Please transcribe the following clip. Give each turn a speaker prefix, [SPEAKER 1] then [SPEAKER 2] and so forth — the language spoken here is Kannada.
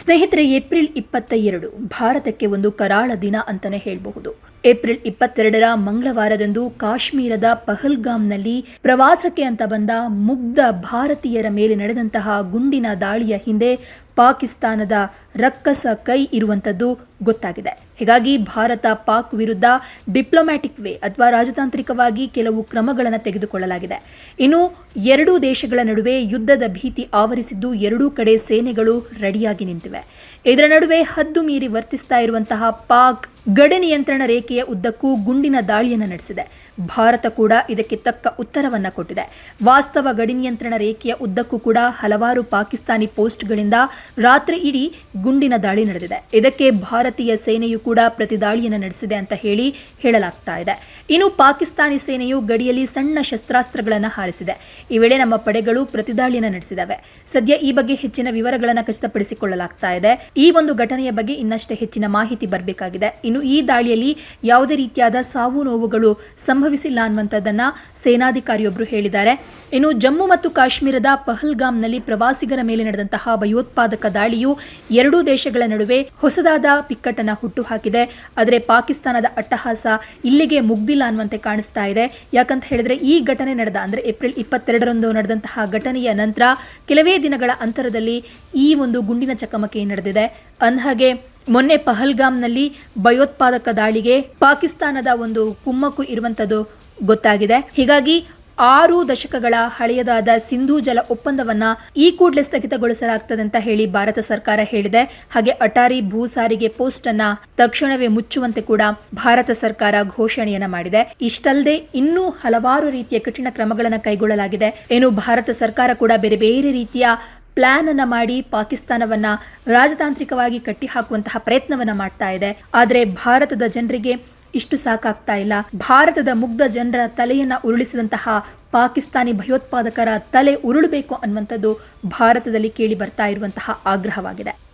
[SPEAKER 1] ಸ್ನೇಹಿತರೆ ಏಪ್ರಿಲ್ ಇಪ್ಪತ್ತ ಎರಡು ಭಾರತಕ್ಕೆ ಒಂದು ಕರಾಳ ದಿನ ಅಂತಾನೆ ಹೇಳಬಹುದು. ಏಪ್ರಿಲ್ ಇಪ್ಪತ್ತೆರಡರ ಮಂಗಳವಾರದಂದು ಕಾಶ್ಮೀರದ ಪಹಲ್ಗಾಮ್ನಲ್ಲಿ ಪ್ರವಾಸಕ್ಕೆ ಅಂತ ಬಂದ ಮುಗ್ಧ ಭಾರತೀಯರ ಮೇಲೆ ನಡೆದಂತಹ ಗುಂಡಿನ ದಾಳಿಯ ಹಿಂದೆ ಪಾಕಿಸ್ತಾನದ ರಕ್ಕಸ ಕೈ ಇರುವಂಥದ್ದು ಗೊತ್ತಾಗಿದೆ. ಹೀಗಾಗಿ ಭಾರತ ಪಾಕ್ ವಿರುದ್ಧ ಡಿಪ್ಲೊಮ್ಯಾಟಿಕ್ ವೇ ಅಥವಾ ರಾಜತಾಂತ್ರಿಕವಾಗಿ ಕೆಲವು ಕ್ರಮಗಳನ್ನು ತೆಗೆದುಕೊಳ್ಳಲಾಗಿದೆ. ಇನ್ನು ಎರಡೂ ದೇಶಗಳ ನಡುವೆ ಯುದ್ಧದ ಭೀತಿ ಆವರಿಸಿದ್ದು ಎರಡೂ ಕಡೆ ಸೇನೆಗಳು ರೆಡಿಯಾಗಿ ನಿಂತಿವೆ. ಇದರ ನಡುವೆ ಹದ್ದು ಮೀರಿ ವರ್ತಿಸ್ತಾ ಇರುವಂತಹ ಪಾಕ್ ಗಡಿ ನಿಯಂತ್ರಣ ರೇಖೆಯ ಉದ್ದಕ್ಕೂ ಗುಂಡಿನ ದಾಳಿಯನ್ನು ನಡೆಸಿದೆ. ಭಾರತ ಕೂಡ ಇದಕ್ಕೆ ತಕ್ಕ ಉತ್ತರವನ್ನ ಕೊಟ್ಟಿದೆ. ವಾಸ್ತವ ಗಡಿ ನಿಯಂತ್ರಣ ರೇಖೆಯ ಉದ್ದಕ್ಕೂ ಕೂಡ ಹಲವಾರು ಪಾಕಿಸ್ತಾನಿ ಪೋಸ್ಟ್ಗಳಿಂದ ರಾತ್ರಿ ಇಡೀ ಗುಂಡಿನ ದಾಳಿ ನಡೆದಿದೆ. ಇದಕ್ಕೆ ಭಾರತೀಯ ಸೇನೆಯು ಕೂಡ ಪ್ರತಿದಾಳಿಯನ್ನು ನಡೆಸಿದೆ ಅಂತ ಹೇಳಿ ಹೇಳಲಾಗ್ತಾ ಇದೆ. ಇನ್ನು ಪಾಕಿಸ್ತಾನಿ ಸೇನೆಯು ಗಡಿಯಲ್ಲಿ ಸಣ್ಣ ಶಸ್ತ್ರಾಸ್ತ್ರಗಳನ್ನು ಹಾರಿಸಿದೆ. ಈ ವೇಳೆ ನಮ್ಮ ಪಡೆಗಳು ಪ್ರತಿದಾಳಿಯನ್ನು ನಡೆಸಿದವೆ. ಸದ್ಯ ಈ ಬಗ್ಗೆ ಹೆಚ್ಚಿನ ವಿವರಗಳನ್ನು ಖಚಿತಪಡಿಸಿಕೊಳ್ಳಲಾಗ್ತಾ ಇದೆ. ಈ ಒಂದು ಘಟನೆಯ ಬಗ್ಗೆ ಇನ್ನಷ್ಟೇ ಹೆಚ್ಚಿನ ಮಾಹಿತಿ ಬರಬೇಕಾಗಿದೆ. ಇನ್ನು ಈ ದಾಳಿಯಲ್ಲಿ ಯಾವುದೇ ರೀತಿಯಾದ ಸಾವು ನೋವುಗಳು ಸಂಭವಿಸಿಲ್ಲ ಅನ್ನುವಂಥದ್ದನ್ನು ಸೇನಾಧಿಕಾರಿಯೊಬ್ಬರು ಹೇಳಿದ್ದಾರೆ. ಇನ್ನು ಜಮ್ಮು ಮತ್ತು ಕಾಶ್ಮೀರದ ಪಹಲ್ಗಾಮ್ನಲ್ಲಿ ಪ್ರವಾಸಿಗರ ಮೇಲೆ ನಡೆದಂತಹ ಭಯೋತ್ಪಾದಕ ದಾಳಿಯು ಎರಡೂ ದೇಶಗಳ ನಡುವೆ ಹೊಸದಾದ ಬಿಕ್ಕಟ್ಟನ್ನ ಹುಟ್ಟುಹಾಕಿದೆ. ಆದರೆ ಪಾಕಿಸ್ತಾನದ ಅಟ್ಟಹಾಸ ಇಲ್ಲಿಗೆ ಮುಗ್ದಿಲ್ಲ ಅನ್ನುವಂತೆ ಕಾಣಿಸ್ತಾ ಇದೆ. ಯಾಕಂತ ಹೇಳಿದ್ರೆ ಈ ಘಟನೆ ನಡೆದ ಅಂದರೆ ಏಪ್ರಿಲ್ ಇಪ್ಪತ್ತೆರಡರಂದು ನಡೆದಂತಹ ಘಟನೆಯ ನಂತರ ಕೆಲವೇ ದಿನಗಳ ಅಂತರದಲ್ಲಿ ಈ ಒಂದು ಗುಂಡಿನ ಚಕಮಕಿ ನಡೆದಿದೆ. ಅಂದಹಾಗೆ ಮೊನ್ನೆ ಪಹಲ್ಗಾಮ್ನಲ್ಲಿ ಭಯೋತ್ಪಾದಕ ದಾಳಿಗೆ ಪಾಕಿಸ್ತಾನದ ಒಂದು ಕುಮ್ಮಕ್ಕು ಇರುವಂತದ್ದು ಗೊತ್ತಾಗಿದೆ. ಹೀಗಾಗಿ ಆರು ದಶಕಗಳ ಹಳೆಯದಾದ ಸಿಂಧೂ ಜಲ ಒಪ್ಪಂದವನ್ನ ಈ ಕೂಡಲೇ ಸ್ಥಗಿತಗೊಳಿಸಲಾಗ್ತದೆ ಅಂತ ಹೇಳಿ ಭಾರತ ಸರ್ಕಾರ ಹೇಳಿದೆ. ಹಾಗೆ ಅಟಾರಿ ಭೂ ಸಾರಿಗೆ ಪೋಸ್ಟ್ ಅನ್ನ ತಕ್ಷಣವೇ ಮುಚ್ಚುವಂತೆ ಕೂಡ ಭಾರತ ಸರ್ಕಾರ ಘೋಷಣೆಯನ್ನ ಮಾಡಿದೆ. ಇಷ್ಟಲ್ಲದೆ ಇನ್ನೂ ಹಲವಾರು ರೀತಿಯ ಕಠಿಣ ಕ್ರಮಗಳನ್ನು ಕೈಗೊಳ್ಳಲಾಗಿದೆ. ಏನು ಭಾರತ ಸರ್ಕಾರ ಕೂಡ ಬೇರೆ ಬೇರೆ ರೀತಿಯ ಪ್ಲಾನ್ ಮಾಡಿ ಪಾಕಿಸ್ತಾನವನ್ನ ರಾಜತಾಂತ್ರಿಕವಾಗಿ ಕಟ್ಟಿಹಾಕುವಂತಹ ಪ್ರಯತ್ನವನ್ನ ಮಾಡ್ತಾ ಇದೆ. ಆದರೆ ಭಾರತದ ಜನರಿಗೆ ಇಷ್ಟು ಸಾಕಾಗ್ತಾ ಇಲ್ಲ. ಭಾರತದ ಮುಗ್ಧ ಜನರ ತಲೆಯನ್ನ ಉರುಳಿಸಿದಂತಹ ಪಾಕಿಸ್ತಾನಿ ಭಯೋತ್ಪಾದಕರ ತಲೆ ಉರುಳಬೇಕು ಅನ್ನುವಂಥದ್ದು ಭಾರತದಲ್ಲಿ ಕೇಳಿ ಬರ್ತಾ ಇರುವಂತಹ ಆಗ್ರಹವಾಗಿದೆ.